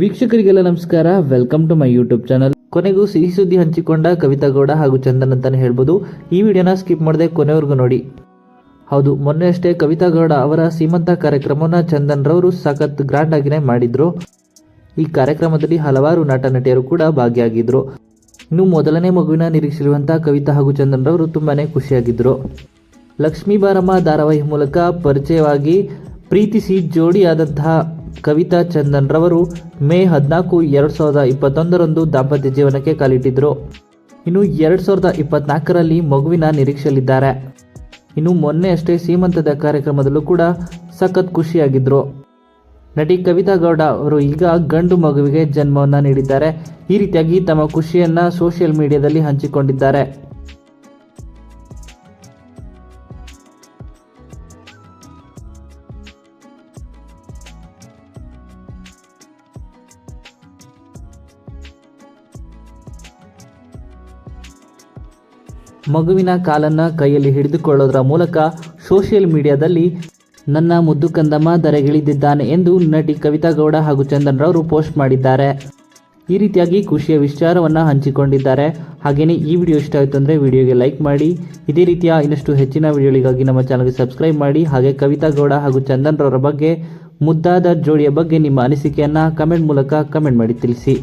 ವೀಕ್ಷಕರಿಗೆಲ್ಲ ನಮಸ್ಕಾರ. Welcome to my YouTube channel ಕೊನೆಗೂ ಸಿಹಿ ಸುದ್ದಿ ಹಂಚಿಕೊಂಡ ಕವಿತಾ ಗೌಡ ಹಾಗೂ ಚಂದನ್ ಅಂತಾನೆ ಹೇಳ್ಬೋದು. ಈ ವಿಡಿಯೋನ ಸ್ಕಿಪ್ ಮಾಡದೆ ಕೊನೆವರೆಗೂ ನೋಡಿ. ಹೌದು, ಮೊನ್ನೆ ಅಷ್ಟೇ ಕವಿತಾ ಗೌಡ ಅವರ ಸೀಮಂತ ಕಾರ್ಯಕ್ರಮವನ್ನು ಚಂದನ್ ರವರು ಸಖತ್ ಗ್ರ್ಯಾಂಡ್ ಆಗಿನೇ ಮಾಡಿದ್ರು. ಈ ಕಾರ್ಯಕ್ರಮದಲ್ಲಿ ಹಲವಾರು ನಟ ನಟಿಯರು ಕೂಡ ಭಾಗಿಯಾಗಿದ್ರು. ಇನ್ನು ಮೊದಲನೇ ಮಗುವಿನ ನಿರೀಕ್ಷಿಸಿರುವಂಥ ಕವಿತಾ ಹಾಗೂ ಚಂದನ್ ರವರು ತುಂಬಾನೇ ಖುಷಿಯಾಗಿದ್ರು. ಲಕ್ಷ್ಮೀ ಬಾರಮ್ಮ ಧಾರಾವಾಹಿ ಮೂಲಕ ಪರಿಚಯವಾಗಿ ಪ್ರೀತಿಸಿ ಜೋಡಿಯಾದಂತಹ ಕವಿತಾ ಚಂದನ್ ರವರು ಮೇ ಹದಿನಾಲ್ಕು, ಎರಡು ಸಾವಿರದ ಇಪ್ಪತ್ತೊಂದರಂದು ದಾಂಪತ್ಯ ಜೀವನಕ್ಕೆ ಕಾಲಿಟ್ಟಿದ್ದರು ಇನ್ನು ಎರಡು ಸಾವಿರದ ಇಪ್ಪತ್ನಾಲ್ಕರಲ್ಲಿ ಮಗುವಿನ ನಿರೀಕ್ಷೆಯಲ್ಲಿದ್ದಾರೆ. ಇನ್ನು ಮೊನ್ನೆ ಅಷ್ಟೇ ಸೀಮಂತದ ಕಾರ್ಯಕ್ರಮದಲ್ಲೂ ಕೂಡ ಸಖತ್ ಖುಷಿಯಾಗಿದ್ದರು ನಟಿ ಕವಿತಾ ಗೌಡ ಅವರು ಈಗ ಗಂಡು ಮಗುವಿಗೆ ಜನ್ಮವನ್ನು ನೀಡಿದ್ದಾರೆ. ಈ ರೀತಿಯಾಗಿ ತಮ್ಮ ಖುಷಿಯನ್ನು ಸೋಷಿಯಲ್ ಮೀಡಿಯಾದಲ್ಲಿ ಹಂಚಿಕೊಂಡಿದ್ದಾರೆ. ಮಗುವಿನ ಕಾಲನ್ನ ಕೈಯಲ್ಲಿ ಹಿಡಿದುಕೊಳ್ಳೋದರ ಮೂಲಕ ಸೋಷಿಯಲ್ ಮೀಡಿಯಾದಲ್ಲಿ ನನ್ನ ಮುದ್ದು ಕಂದಮ್ಮ ಧರೆಗಿಳಿದಿದ್ದಾನೆ ಎಂದು ನಟಿ ಕವಿತಾ ಗೌಡ ಹಾಗೂ ಚಂದನ್ ರವರು ಪೋಸ್ಟ್ ಮಾಡಿದ್ದಾರೆ. ಈ ರೀತಿಯಾಗಿ ಖುಷಿಯ ವಿಚಾರವನ್ನು ಹಂಚಿಕೊಂಡಿದ್ದಾರೆ. ಹಾಗೆಯೇ ಈ ವಿಡಿಯೋ ಇಷ್ಟ ಆಯಿತು ಅಂದರೆ ವಿಡಿಯೋಗೆ ಲೈಕ್ ಮಾಡಿ. ಇದೇ ರೀತಿಯ ಇನ್ನಷ್ಟು ಹೆಚ್ಚಿನ ವಿಡಿಯೋಗಳಿಗಾಗಿ ನಮ್ಮ ಚಾನಲ್ಗೆ ಸಬ್ಸ್ಕ್ರೈಬ್ ಮಾಡಿ. ಹಾಗೆ ಕವಿತಾ ಗೌಡ ಹಾಗೂ ಚಂದನ್ ರವರ ಬಗ್ಗೆ ಮುದ್ದಾದ ಜೋಡಿಯ ಬಗ್ಗೆ ನಿಮ್ಮ ಅನಿಸಿಕೆಯನ್ನು ಕಮೆಂಟ್ ಮೂಲಕ ಕಮೆಂಟ್ ಮಾಡಿ ತಿಳಿಸಿ.